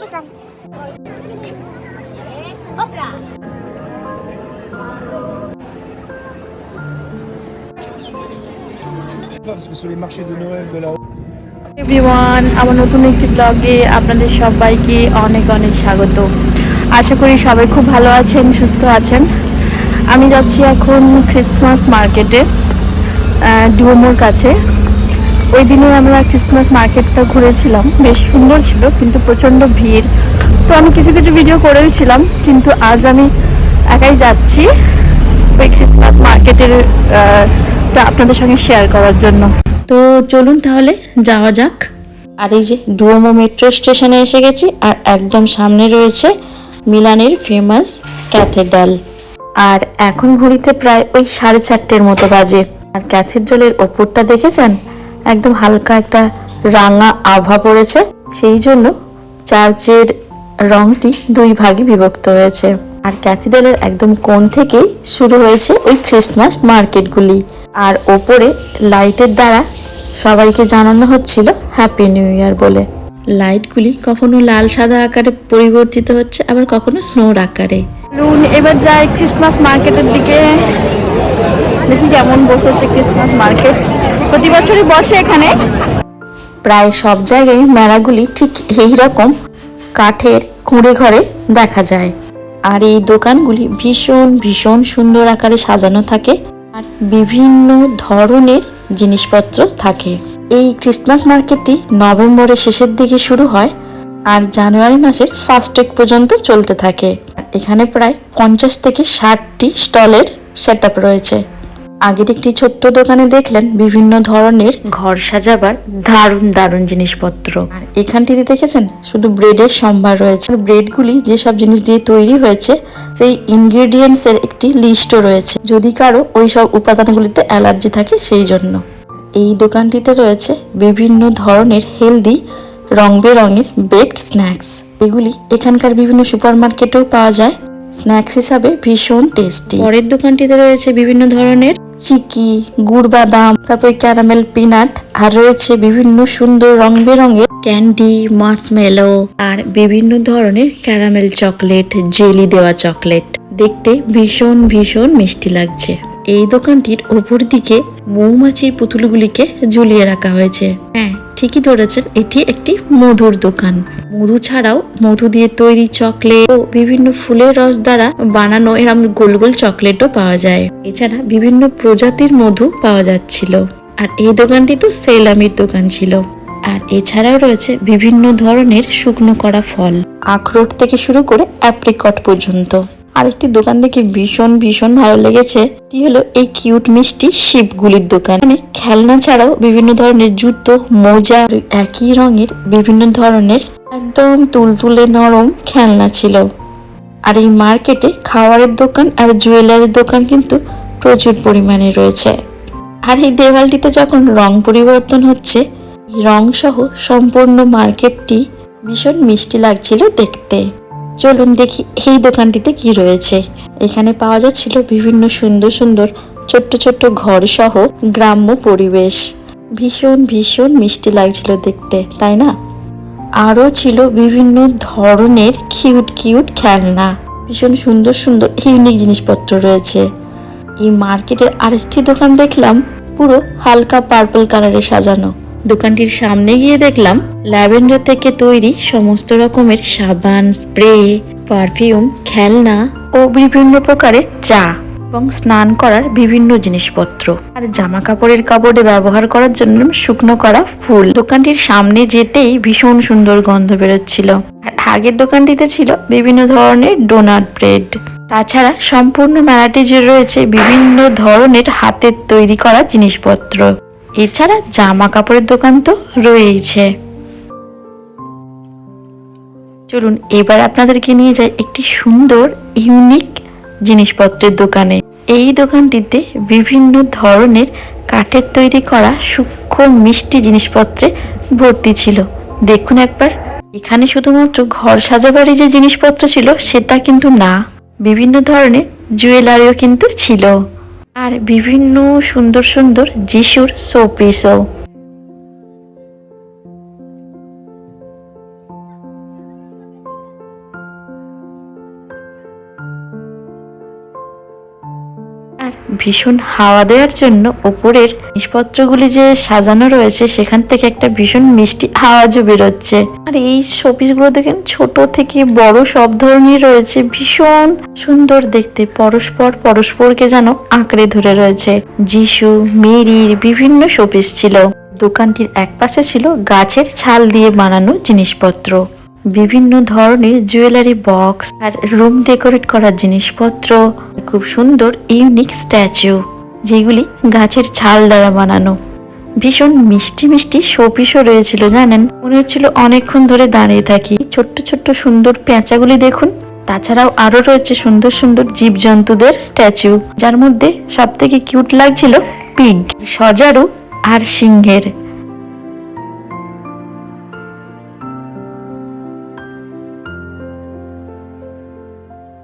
this one. Opera. Parce que sur les marchés de Noël de la everyone আমার নতুন একটি ব্লগে আপনাদের সবাইকে অনেক অনেক স্বাগত আশা করি সবাই খুব ভালো আছেন সুস্থ আছেন আমি যাচ্ছি এখন ক্রিসমাস মার্কেটে ডুয়োমোর কাছে ওই দিনে আমরা ক্রিসমাস মার্কেটটা ঘুরেছিলাম। বেশ সুন্দর ছিল কিন্তু প্রচণ্ড ভিড়। তো আমি কিছু কিছু ভিডিও করেওছিলাম কিন্তু আজ আমি একাই যাচ্ছি ওই ক্রিসমাস মার্কেটের আপনাদের সঙ্গে শেয়ার করার জন্য। তো চলুন তাহলে যাওয়া যাক। আর এই যে ডুয়োমো মেট্রো স্টেশনে এসে গেছি আর একদম সামনে রয়েছে মিলানের ফেমাস ক্যাথেড্রাল আর এখন ঘড়িতে প্রায় ওই সাড়ে চারটের মতো বাজে। আর ক্যাথেড্রালের ওপরটা দেখেছেন? একদম হালকা একটা রাঙা আভা পড়েছে। সেই জন্য চার্চের রংটি দুই ভাগে বিভক্ত হয়েছে। আর ক্যাথিড্রালের একদম কোণ থেকেই শুরু হয়েছে ওই খ্রিস্টমাস মার্কেটগুলি। আর ওপরে লাইটের দ্বারা সবাইকে জানানো হচ্ছিল হ্যাপি নিউ ইয়ার বলে। লাইটগুলি কখনো লাল, সাদা আকারে পরিবর্তিত হচ্ছে, আবার কখনো স্নোর আকারে। নুন, এবার যাই ক্রিসমাস মার্কেটের দিকে। দেখি কেমন বসেছে ক্রিসমাস মার্কেট। প্রতি বছরই বসে এখানে। প্রায় সব জায়গায় মেলাগুলি ঠিক এই রকম কাঠের কুঁড়ে ঘরে দেখা যায়। আর এই দোকানগুলি ভীষণ ভীষণ সুন্দর আকারে সাজানো থাকে আর বিভিন্ন ধরনের জিনিসপত্র থাকে। এই ক্রিসমাস মার্কেটটি নভেম্বরের শেষের দিকে শুরু হয় আর জানুয়ারি মাসের ফার্স্ট উইক পর্যন্ত চলতে থাকে। এখানে প্রায় পঞ্চাশ থেকে ষাটটি স্টলের সেট রয়েছে। আগের একটি ছোট্ট দোকানে দেখলেন বিভিন্ন ধরনের ঘর সাজাবার দারুণ দারুণ জিনিসপত্র। আর এখানটিতে দেখেছেন, শুধু ব্রেডের সম্ভার রয়েছে। ব্রেডগুলি যেসব জিনিস দিয়ে তৈরি হয়েছে, সেই ইনগ্রেডিয়েন্টস এর একটি লিস্টও রয়েছে। যদি কারও ওই সব উপাদানগুলিতে অ্যালার্জি থাকে, সেই জন্য। এই দোকানটিতে রয়েছে বিভিন্ন ধরনের হেলদি রং বেরঙের বেকড স্ন্যাক্স এগুলি এখানকার বিভিন্ন সুপার মার্কেটেও পাওয়া যায়। স্ন্যাক্স হিসাবে ভীষণ টেস্টি। পরের দোকানটিতে রয়েছে বিভিন্ন ধরনের চিকি গুড় বাদাম তারপরে ক্যারামেল পিনাট, আর রয়েছে বিভিন্ন সুন্দর রং বেরঙের ক্যান্ডি, মার্সমেলো, আর বিভিন্ন ধরনের ক্যারামেল চকলেট, জেলি দেওয়া চকলেট। দেখতে ভীষণ ভীষণ মিষ্টি লাগছে। এই দোকানটির ওপর দিকে মৌমাছির পুতুলগুলিকে ঝুলিয়ে রাখা হয়েছে। হ্যাঁ ঠিকই ধরেছেন, এটি একটি মধুর দোকান। মধু ছাড়াও মধু দিয়ে তৈরি চকলেট ও বিভিন্ন ফুলের রস দ্বারা বানানো এরম গোল গোল চকলেটও পাওয়া যায়। এছাড়া বিভিন্ন প্রজাতির মধু পাওয়া যাচ্ছিল। আর এই দোকানটি তো সেলামির দোকান ছিল। আর এছাড়াও রয়েছে বিভিন্ন ধরনের শুকনো করা ফল। আখরোট থেকে শুরু করে অ্যাপ্রিকট পর্যন্ত। আরেকটি দোকান দেখে ভীষণ ভীষণ ভালো লেগেছে। এটি হলো এই কিউট মিষ্টি শিপগুলির দোকান। মানে খেলনা ছাড়াও বিভিন্ন ধরনের জুতো, মোজা একই রঙের বিভিন্ন ধরনের একদম তুলতুলে নরম খেলনা ছিল। আর এই মার্কেটে খাওয়ারের দোকান আর জুয়েলারির দোকান কিন্তু প্রচুর পরিমাণে রয়েছে। আর এই দেওয়ালটিতে যখন রং পরিবর্তন হচ্ছে রং সহ সম্পূর্ণ মার্কেটটি ভীষণ মিষ্টি লাগছিল দেখতে। চলুন দেখি এই দোকানটিতে কি রয়েছে। এখানে পাওয়া যাচ্ছিল বিভিন্ন সুন্দর সুন্দর ছোট্ট ছোট্ট ঘর সহ গ্রাম্য পরিবেশ। ভীষণ ভীষণ মিষ্টি লাগছিল দেখতে, তাই না? আরও ছিল বিভিন্ন ধরনের কিউট কিউট খেলনা। ভীষণ সুন্দর সুন্দর, ইউনিক জিনিসপত্র রয়েছে। এই মার্কেটের আরেকটি দোকান দেখলাম, পুরো হালকা পার্পল কালারে সাজানো। দোকানটির সামনে গিয়ে দেখলাম ল্যাভেন্ডার থেকে তৈরি সমস্ত রকমের সাবান, স্প্রে, পারফিউম, খেলনা ও বিভিন্ন প্রকারের চা এবং স্নান করার বিভিন্ন জিনিসপত্র। আর জামা কাপড়ের কাপড়ে ব্যবহার করার জন্য শুকনো করা ফুল। দোকানটির সামনে যেতেই ভীষণ সুন্দর গন্ধ বেরোচ্ছিল। আর আগের দোকানটিতে ছিল বিভিন্ন ধরনের ডোনাট ব্রেড। তাছাড়া সম্পূর্ণ মেলাটি জুড়ে রয়েছে বিভিন্ন ধরনের হাতের তৈরি করা জিনিসপত্র। এছাড়া জামা কাপড়ের দোকান তো রয়েইছে। চলুন এবার আপনাদেরকে নিয়ে যাই একটি সুন্দর, ইউনিক জিনিসপত্রের দোকানে। এই দোকানটিতে বিভিন্ন ধরনের কাঠের তৈরি করা সূক্ষ্ম মিষ্টি জিনিসপত্রে ভর্তি ছিল। দেখুন একবার, এখানে শুধুমাত্র ঘর সাজাবারই যে জিনিসপত্র ছিল, সেটা কিন্তু না। বিভিন্ন ধরনের জুয়েলারিও কিন্তু ছিল। আর বিভিন্ন সুন্দর সুন্দর যিশুর শোপিসও আর ভীষণ হাওয়া দেওয়ার জন্য ওপরের জিনিসপত্রগুলি যে সাজানো রয়েছে, সেখান থেকে একটা ভীষণ মিষ্টি আওয়াজও বেরোচ্ছে। আর এই শোপিসগুলো দেখেন, ছোট থেকে বড় সব ধরনের রয়েছে। ভীষণ সুন্দর দেখতে, পরস্পর পরস্পরকে যেন আঁকড়ে ধরে রয়েছে। যিশু, মেরির বিভিন্ন শোপিস ছিল। দোকানটির একপাশে ছিল গাছের ছাল দিয়ে বানানো জিনিসপত্র। বিভিন্ন ধরনের জুয়েলারি বক্স আর রুম ডেকোরেট করার জিনিসপত্র, খুব সুন্দর ইউনিক স্ট্যাচু যেগুলি গাছের ছাল দ্বারা বানানো। ভীষণ মিষ্টি মিষ্টি শোপিসও রয়েছিল, জানেন? মনে হচ্ছিল অনেকক্ষণ ধরে দাঁড়িয়ে থাকি। ছোট্ট ছোট্ট, সুন্দর পেঁচাগুলি দেখুন। তাছাড়াও আরও রয়েছে সুন্দর সুন্দর জীবজন্তুদের স্ট্যাচু যার মধ্যে সব থেকে কিউট লাগছিল পিগ সজারু আর সিংহের।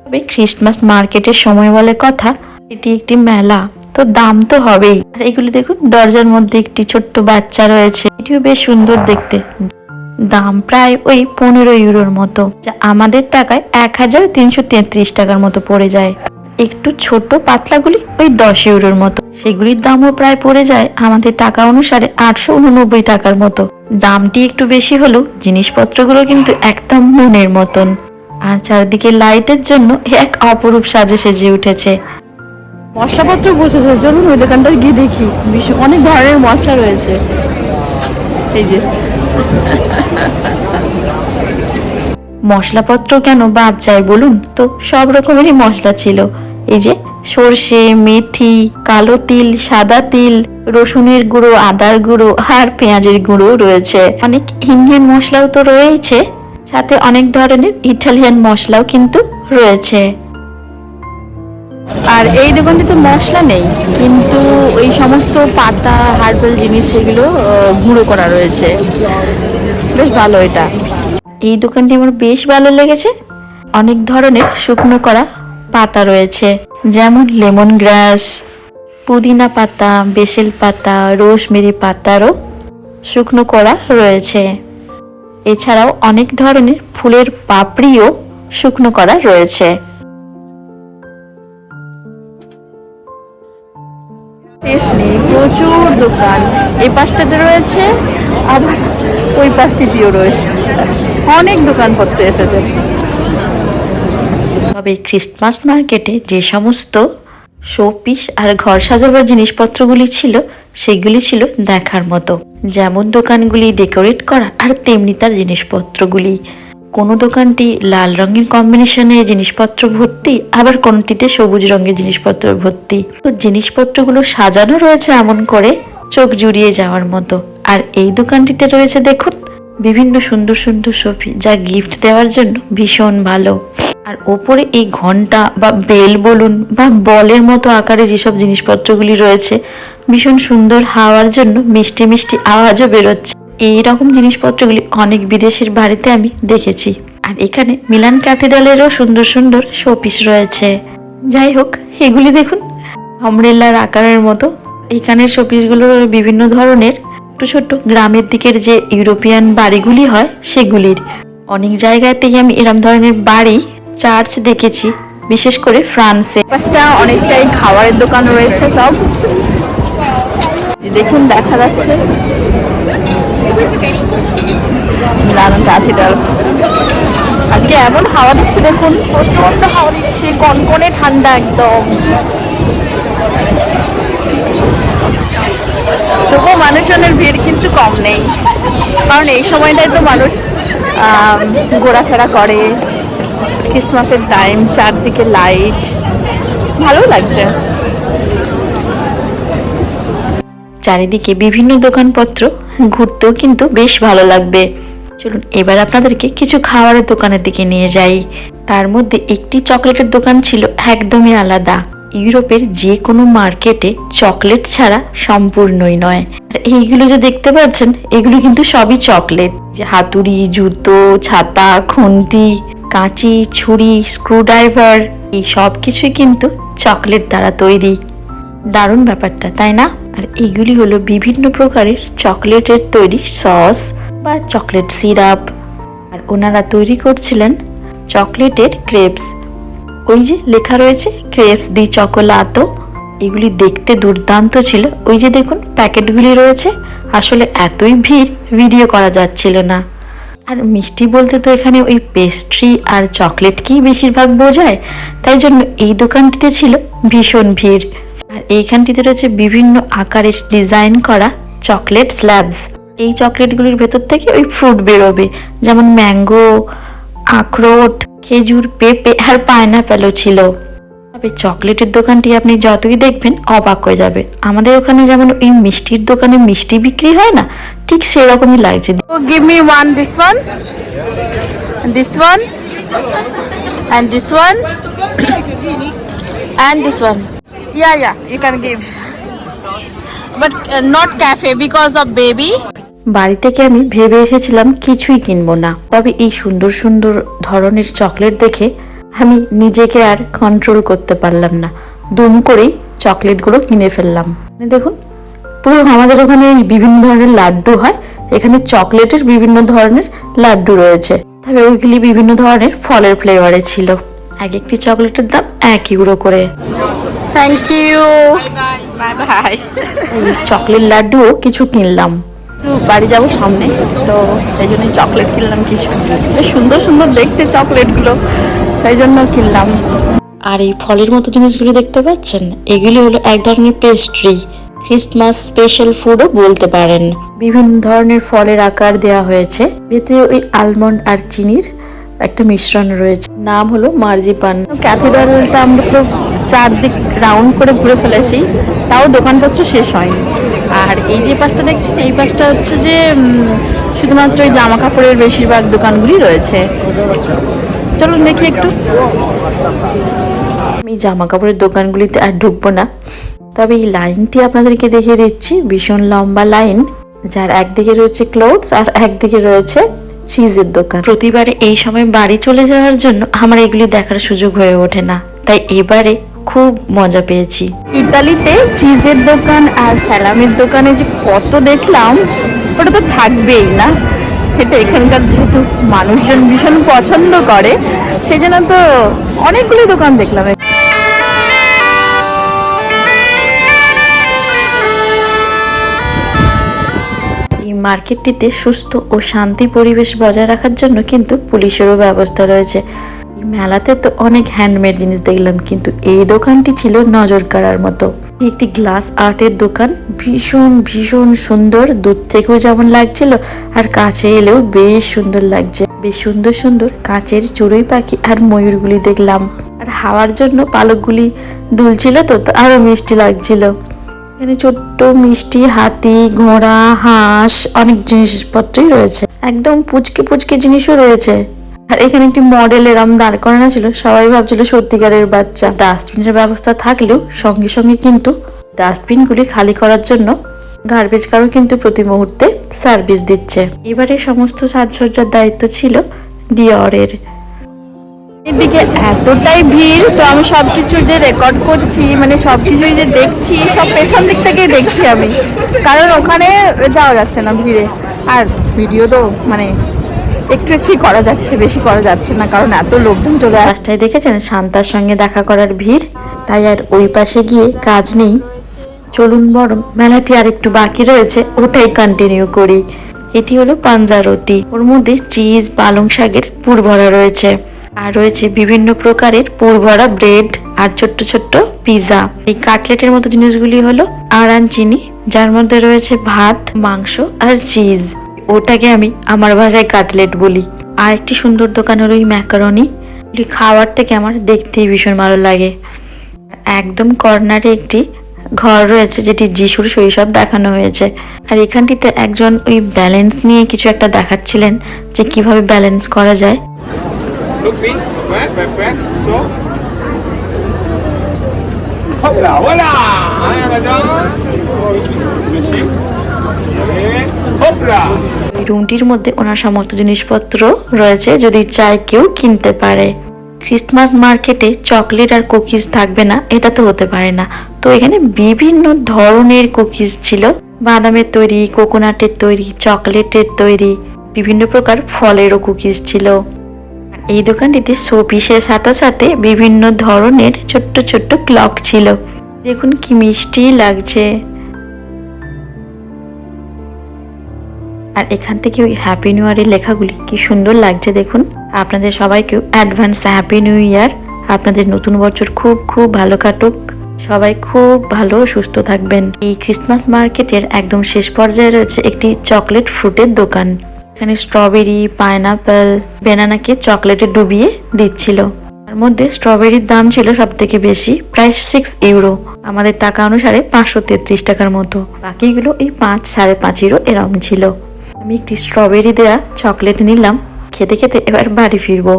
তবে খ্রিস্টমাস মার্কেটের সময় বলে কথা, এটি একটি মেলা, তো দাম তো হবেই। আর এগুলো দেখুন, দরজার মধ্যে একটি ছোট্ট বাচ্চা রয়েছে, এটিও বেশ সুন্দর দেখতে। দাম প্রায় ওই পনেরো ইউরোর মতো, যা আমাদের টাকায় এক হাজার তিনশো তেত্রিশ টাকার মতো পড়ে যায়। একটু ছোট পাতলাগুলি ওই দশ ইউরোর মতো, সেগুলির দামও প্রায় পড়ে যায় আমাদের টাকা অনুসারে আটশো উননব্বই টাকার মতো। দামটি একটু বেশি হলেও জিনিসপত্রগুলো কিন্তু একদম মনের মতন। আর চারদিকে লাইটের জন্য এক অপরূপ সাজে সেজে উঠেছে। মশলাপত্র বসেছে চলুন ওই দোকানটা গিয়ে দেখি। অনেক ধরনের মশলা রয়েছে। এই যে। মশলাপত্র কেন বাদ যায় বলুন তো? সব রকমেরই মশলা ছিল। এই যে সর্ষে মেথি কালো তিল সাদা তিল রসুনের গুঁড়ো আদার গুঁড়ো আর পেঁয়াজের গুঁড়ো রয়েছে। অনেক ইন্ডিয়ান মশলাও তো রয়েছে সাথে অনেক ধরনের ইটালিয়ান মশলাও কিন্তু রয়েছে। আর এই দোকানটিতে মশলা নেই, কিন্তু ওই সমস্ত পাতা, হার্বাল জিনিস সেগুলো গুঁড়ো করা রয়েছে। বেশ ভালো এটা। এই দোকানটি আমার বেশ ভালো লেগেছে। অনেক ধরনের শুকনো করা পাতা রয়েছে, যেমন লেমন গ্রাস, পুদিনা পাতা, বেসেল পাতা, রোজমেরি পাতারও শুকনো করা রয়েছে। এছাড়াও অনেক ধরনের ফুলের পাপড়িও শুকনো করা রয়েছে। শেষ নেই প্রচুর দোকান। এই পাশটাতে রয়েছে আবার ওই পাশটিতেও রয়েছে। অনেক দোকানপত্র এসেছে। তবে ক্রিসমাস মার্কেটে যে সমস্ত শোপিস আর ঘর সাজাবার জিনিসপত্রগুলি ছিল সেগুলি ছিল দেখার মতো। যেমন দোকানগুলি ডেকোরেট করা আর তেমনি তার জিনিসপত্রগুলি। কোনো দোকানটি লাল রঙের কম্বিনেশনে জিনিসপত্র ভর্তি, আবার কোনটিতে সবুজ রঙের জিনিসপত্র ভর্তি। তো জিনিসপত্রগুলো সাজানো রয়েছে এমন করে, চোখ জুড়িয়ে যাওয়ার মতো। আর এই দোকানটিতে রয়েছে দেখুন বিভিন্ন সুন্দর সুন্দর শপি যা গিফট দেওয়ার জন্য ভীষণ ভালো। আর ওপরে এই ঘণ্টা বা বেল বলুন বা বলের মতো আকারে যেসব জিনিসপত্রগুলি রয়েছে, ভীষণ সুন্দর হাওয়ার জন্য মিষ্টি মিষ্টি আওয়াজও বেরোচ্ছে। এই রকম জিনিসপত্রগুলি অনেক বিদেশের বাড়িতে আমি দেখেছি। আর এখানে মিলান ক্যাথিড্রালেরও সুন্দর সুন্দর শোপিস রয়েছে। যাই হোক, এগুলি দেখুন আমরেল্লার আকারের মতো। এখানের শোপিসগুলোর বিভিন্ন ধরনের। ছোট ছোট গ্রামের দিকের যে ইউরোপিয়ান বাড়িগুলি হয়, সেগুলির। অনেক জায়গাতেই আমি এরম ধরনের বাড়ি, চার্চ দেখেছি, বিশেষ করে ফ্রান্সে। অনেকটাই খাবারের দোকান রয়েছে সব। দেখুন, দেখা যাচ্ছে। আজকে এমন হাওয়া দিচ্ছে, দেখুন প্রচণ্ড হাওয়া দিচ্ছে, কনকনে ঠান্ডা একদম। তবুও মানুষজনের ভিড় কিন্তু কম নেই। কারণ এই সময়টায় তো মানুষ ঘোরাফেরা করে ক্রিসমাসের টাইম চারদিকে লাইট ভালো লাগছে। চারিদিকে বিভিন্ন দোকানপত্র, ঘুরতেও কিন্তু বেশ ভালো লাগবে। চলুন, এবার আপনাদেরকে কিছু খাবারের দোকানের দিকে নিয়ে যাই। তার মধ্যে একটি চকলেটের দোকান ছিল একদমই আলাদা। ইউরোপের যে কোনো মার্কেটে চকলেট ছাড়া সম্পূর্ণই নয়। আর এইগুলো যে দেখতে পাচ্ছেন, এগুলো কিন্তু সবই চকলেট। যে হাতুড়ি, জুতো, ছাতা, খুন্তি, কাঁচি, ছুরি, স্ক্রুড্রাইভার, এই সব কিছুই কিন্তু চকলেট দ্বারা তৈরি। দারুণ ব্যাপারটা, তাই না? আর এগুলি হলো বিভিন্ন প্রকারের চকলেটের তৈরি সস বা চকলেট সিরাপ। আর ওনারা তৈরি করছিলেন চকলেটের ক্রেপস। ওই যে লেখা রয়েছে, ক্রেপস দি চকোলাতো। এগুলি দেখতে দুর্দান্ত ছিল। ওই যে দেখুন, প্যাকেটগুলি রয়েছে। আসলে এতই ভিড়, ভিডিও করা যাচ্ছিল না। আর মিষ্টি বলতে তো এখানে ওই পেস্ট্রি আর চকলেটকেই বেশিরভাগ বোঝায়? তাই জন্য এই দোকানটিতে ছিল ভীষণ ভিড়। আর এইখানটিতে রয়েছে বিভিন্ন আকারের ডিজাইন করা চকলেট স্ল্যাবস। এই চকলেটগুলির ভেতর থেকে ওই ফ্রুট বেরোবে, যেমন ম্যাঙ্গো, আখরোট খেজুর, পেঁপে আর পাইনাপেলও ছিল। তবে চকলেটের দোকানটি আপনি যতই দেখবেন অবাক হয়ে যাবে। আমাদের ওখানে যেমন এই মিষ্টির দোকানে মিষ্টি বিক্রি হয় না, ঠিক সেরকমই লাগছে। Give me one this one this one and this one and this one yeah yeah but not cafe because of baby বাড়ি থেকে আমি ভেবে এসেছিলাম কিছুই কিনবো না। তবে এই সুন্দর সুন্দর ধরনের চকলেট দেখে আমি নিজেকে আর কন্ট্রোল করতে পারলাম না। দুম করেই চকলেটগুলো কিনে ফেললাম। মানে দেখুন পুরো আমাদের ওখানে এই বিভিন্ন ধরনের লাড্ডু হয়। এখানে চকলেটের বিভিন্ন ধরনের লাড্ডু রয়েছে। তবে ওইগুলি বিভিন্ন ধরনের ফলের ফ্লেভারে ছিল। এক একটি চকলেটের দাম এক ইউরো করে। Thank you. চকলেট লাড্ডুও কিছু কিনলাম। বাড়ি যাব সামনে তো সেই জন্য চকলেট কিনলাম কিছু। বেশ সুন্দর সুন্দর দেখতে চকলেটগুলো সেই জন্য কিনলাম। আর এই ফলের মতো জিনিসগুলি দেখতে পাচ্ছেন? এগুলি হলো এক ধরনের পেস্ট্রি ক্রিসমাস স্পেশাল ফুডও বলতে পারেন। বিভিন্ন ধরনের ফলের আকার দেওয়া হয়েছে। ভেতরে ওই আলমন্ড আর চিনির একটা মিশ্রণ রয়েছে। নাম হলো মার্জিপান। ক্যাথিড্রালটা আমরা পুরো চারদিক রাউন্ড করে ঘুরে ফেলেছি তাও দোকানপত্র শেষ হয়নি। আর এই যে পাশটা দেখছেন, এই পাশটা হচ্ছে যে শুধুমাত্র ওই জামা কাপড়ের বেশিরভাগ দোকানগুলি রয়েছে। চলুন দেখি একটু। আমি জামা কাপড়ের দোকানগুলিতে আর ঢুকবো না। তবে এই লাইনটি আপনাদেরকে দেখিয়ে দিচ্ছি, ভীষণ লম্বা লাইন, যার একদিকে রয়েছে ক্লোথস আর একদিকে রয়েছে চিজের দোকান। প্রতিবারে এই সময় বাড়ি চলে যাওয়ার জন্য আমার এগুলি দেখার সুযোগ হয়ে ওঠে না। তাই এবারে খুব মজা পেয়েছি। ইতালিতে চিজের দোকান আর স্যালামের দোকানে যে কত দেখলাম ওটা তো থাকবেই না। এটা এখানকার যেহেতু মানুষজন ভীষণ পছন্দ করে সেই জন্য তো অনেকগুলো দোকান দেখলাম। এই মার্কেটটিতে সুস্থ ও শান্তি পরিবেশ বজায় রাখার জন্য কিন্তু পুলিশেরও ব্যবস্থা রয়েছে। মেলাতে তো অনেক হ্যান্ডমেড জিনিস দেখলাম, কিন্তু এই দোকানটি ছিল নজর কাড়ার মতো। একটি গ্লাস আর্টের দোকান, ভীষণ ভীষণ সুন্দর, দূর থেকেও যেমন লাগছিল, আর কাছে এলেও বেশ সুন্দর লাগছে। বেশ সুন্দর সুন্দর কাঁচের চড়ুই পাখি আর ময়ূরগুলি দেখলাম। আর হাওয়ার জন্য পালকগুলি দুলছিল তো তো আরও মিষ্টি লাগছিল। এখানে ছোট্ট মিষ্টি, হাতি, ঘোড়া, হাঁস, অনেক জিনিসপত্রই রয়েছে। একদম পুচকে পুচকে জিনিসও রয়েছে। আর এখানে একটি মডেল এরম দাঁড় করানো ছিল। সবাই ভাবছিল সত্যিকারের বাচ্চা। ডাস্টবিনের ব্যবস্থা থাকলেও সঙ্গে সঙ্গে কিন্তু ডাস্টবিনগুলি খালি করার জন্য গার্বেজ কারও কিন্তু প্রতি মুহূর্তে সার্ভিস দিচ্ছে। এবারে সমস্ত সাজসজ্জার দায়িত্ব ছিল ডিওরের এদিকে এতটাই ভিড়, তো আমি সব কিছু যে রেকর্ড করছি মানে সব কিছুই যে দেখছি, সব পেছন দিক থেকেই দেখছি আমি। কারণ ওখানে যাওয়া যাচ্ছে না ভিড়ে। আর ভিডিও তো মানে একটু একটুই করা যাচ্ছে, বেশি করা যাচ্ছে না, কারণ এত লোকজন চলে রাস্তায় দেখেছেন? শান্তার সঙ্গে দেখা করার ভিড়, তাই আর ওই পাশে গিয়ে কাজ নেই। চলুন বরং, মেলাটি আর একটু বাকি রয়েছে, ওটাই কন্টিনিউ করি। এটি হলো পাঞ্জারতি ওর মধ্যে চিজ পালং শাকের পুর ভরা রয়েছে। আর রয়েছে বিভিন্ন প্রকারের পুর ভরা ব্রেড আর ছোট্ট ছোট্ট পিৎজা এই কাটলেটের মতো জিনিসগুলি হলো আরানচিনি যার মধ্যে রয়েছে ভাত, মাংস আর চিজ ওটাকে আমি আমার ভাষায় কাটলেট বলি। আর একটি সুন্দর দোকান হলো এই ম্যাকারনি খাওয়ার থেকে আমার দেখতেই ভীষণ ভালো লাগে। একদম কর্নারে একটি ঘর রয়েছে যেটি যিশুর শৈশব দেখানো হয়েছে। আর এখানটিতে একজন ওই ব্যালেন্স নিয়ে কিছু একটা দেখাচ্ছিলেন যে কীভাবে ব্যালেন্স করা যায়। Look me, এই রুমটির মধ্যে ওনার সমস্ত জিনিসপত্র রয়েছে, যদি চায় কেউ কিনতে পারে। ক্রিসমাস মার্কেটে চকলেট আর কুকিজ থাকবে না, এটা তো হতে পারে না। তো এখানে বিভিন্ন ধরনের কুকিজ ছিল। বাদামের তৈরি কোকোনাটের তৈরি চকলেটের তৈরি, বিভিন্ন প্রকার ফলেরও কুকিজ ছিল। এই দোকানটিতে শোপিসের সাথে সাথে বিভিন্ন ধরনের ছোট্ট ছোট্ট ক্লক ছিল। দেখুন কি মিষ্টি লাগছে। আর এখান থেকে ওই হ্যাপি নিউ ইয়ারের লেখাগুলি কি সুন্দর লাগছে দেখুন। আপনাদের সবাইকেও অ্যাডভান্স হ্যাপি নিউ ইয়ার আপনাদের নতুন বছর খুব খুব ভালো কাটুক। সবাই খুব ভালো, সুস্থ থাকবেন। এই ক্রিসমাস মার্কেটের একদম শেষ পর্যায়ে রয়েছে একটি চকলেট ফ্রুটের দোকান। এখানে স্ট্রবেরি পাইনাপেল বেনানাকে চকলেটে ডুবিয়ে দিচ্ছিল। তার মধ্যে স্ট্রবেরির দাম ছিল সব থেকে বেশি, প্রায় সিক্স ইউরো আমাদের টাকা অনুসারে পাঁচশো তেত্রিশ টাকার মতো। বাকিগুলো এই পাঁচ, সাড়ে পাঁচ ইউরো এরম ছিল। আমি একটি স্ট্রবেরি দেওয়া চকলেট নিলাম। খেতে খেতে এবার বাড়ি ফিরবো।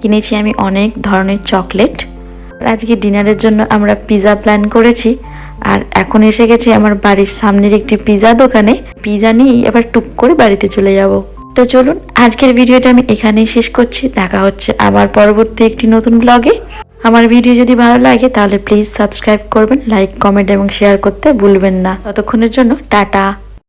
কিনেছি আমি অনেক ধরনের চকলেট আজকে ডিনারের জন্য আমরা পিৎজা প্ল্যান করেছি। আর এখন এসে গেছি আমার বাড়ির সামনের একটি পিৎজা দোকানে। পিজা নিয়েই এবার টুক করে বাড়িতে চলে যাব। তো চলুন, আজকের ভিডিওটা আমি এখানেই শেষ করছি। দেখা হচ্ছে আবার পরবর্তী একটি নতুন ব্লগে আমার ভিডিও যদি ভালো লাগে তাহলে প্লিজ সাবস্ক্রাইব করবেন লাইক কমেন্ট এবং শেয়ার করতে ভুলবেন না। ততক্ষণের জন্য টাটা।